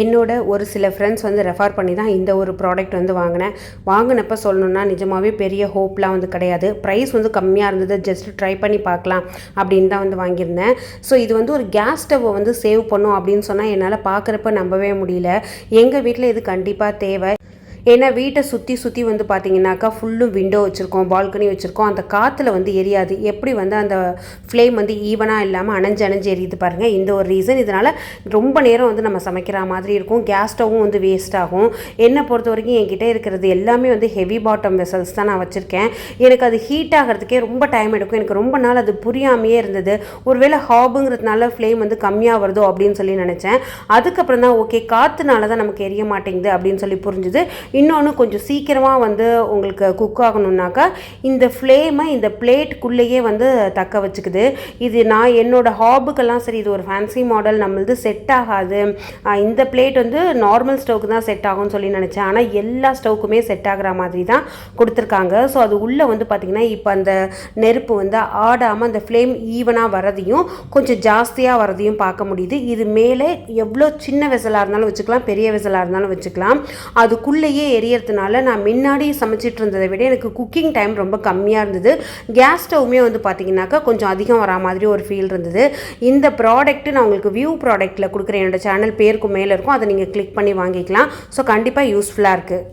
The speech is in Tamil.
என்னோட ஒரு சில ஃப்ரெண்ட்ஸ் வந்து ரெஃபர் பண்ணி தான் இந்த ஒரு ப்ராடக்ட் வந்து வாங்கினேன். வாங்கினப்ப சொல்லணுன்னா நிஜமாகவே பெரிய ஹோப்லாம் வந்து கிடையாது. ப்ரைஸ் வந்து கம்மியாக இருந்தது ஜஸ்ட் ட்ரை பண்ணி பார்க்கலாம் அப்படின்னு தான் வந்து வாங்கியிருந்தேன். ஸோ இது வந்து ஒரு கேஸ் ஸ்டவ்வை வந்து சேவ் பண்ணும் அப்படின்னு சொன்னால் என்னால் பார்க்குறப்ப நம்பவே முடியல. எங்கள் வீட்டில் இது கண்டிப்பாக தேவை. ஏன்னா வீட்டை சுற்றி சுற்றி வந்து பார்த்தீங்கன்னாக்கா ஃபுல்லும் விண்டோ வச்சுருக்கோம் பால்கனி வச்சுருக்கோம். அந்த காற்றுல வந்து எரியாது. எப்படி வந்து அந்த ஃப்ளேம் வந்து ஈவனாக இல்லாமல் அணைஞ்சு அணைஞ்சு எரியுது பாருங்கள் இந்த ஒரு ரீசன் இதனால் ரொம்ப நேரம் வந்து நம்ம சமைக்கிற மாதிரி இருக்கும். கேஸ் ஸ்டவ்வும் வந்து வேஸ்ட் ஆகும். என்னை பொறுத்த வரைக்கும் என்கிட்ட இருக்கிறது எல்லாமே வந்து ஹெவி பாட்டம் வெசல்ஸ் தான் நான் வச்சுருக்கேன். எனக்கு அது ஹீட் ஆகிறதுக்கே ரொம்ப டைம் எடுக்கும். எனக்கு ரொம்ப நாள் அது புரியாமையே இருந்தது. ஒருவேளை ஹாபுங்கிறதுனால ஃப்ளேம் வந்து கம்மியாக வருதோ அப்படின்னு சொல்லி நினச்சேன். அதுக்கப்புறம் தான் ஓகே காற்றுனால தான் நமக்கு எரிய மாட்டேங்குது அப்படின்னு சொல்லி புரிஞ்சுது. இன்னொன்று கொஞ்சம் சீக்கிரமாக வந்து உங்களுக்கு குக் ஆகணுன்னாக்கா இந்த ஃப்ளேமை இந்த பிளேட்டுக்குள்ளேயே வந்து தக்க வச்சுக்குது. இது நான் என்னோடய ஹாபுக்கெல்லாம் சரி இது ஒரு ஃபேன்சி மாடல் நம்மளது செட் ஆகாது. இந்த பிளேட் வந்து நார்மல் ஸ்டவ்க்கு தான் செட் ஆகும்னு சொல்லி நினச்சேன். ஆனால் எல்லா ஸ்டவ்க்குமே செட் ஆகிற மாதிரி தான் கொடுத்துருக்காங்க. ஸோ அது உள்ளே வந்து பார்த்திங்கன்னா இப்போ அந்த நெருப்பு வந்து ஆடாமல் அந்த ஃப்ளேம் ஈவனாக வரதையும் கொஞ்சம் ஜாஸ்தியாக வரதையும் பார்க்க முடியுது. இது மேலே எவ்வளோ சின்ன வெசலாக இருந்தாலும் வச்சுக்கலாம் பெரிய வெசலாக இருந்தாலும் வச்சுக்கலாம். அதுக்குள்ளேயே எரியறதுனால நான் முன்னாடி சமைச்சிட்டு இருந்ததை விட எனக்கு குக்கிங் டைம் ரொம்ப கம்மியாக இருந்தது. கேஸ் ஸ்டவ்வுமே வந்து பார்த்தீங்கன்னாக்கா கொஞ்சம் அதிகம் வரா மாதிரி ஒரு ஃபீல் இருந்தது. இந்த ப்ராடக்ட்டு நான் உங்களுக்கு வியூ ப்ராடக்ட்டில் கொடுக்குறேன். என்னோட சேனல் பேருக்கு மேலே இருக்கும். அதை நீங்கள் கிளிக் பண்ணி வாங்கிக்கலாம். ஸோ கண்டிப்பாக யூஸ்ஃபுல்லாக இருக்குது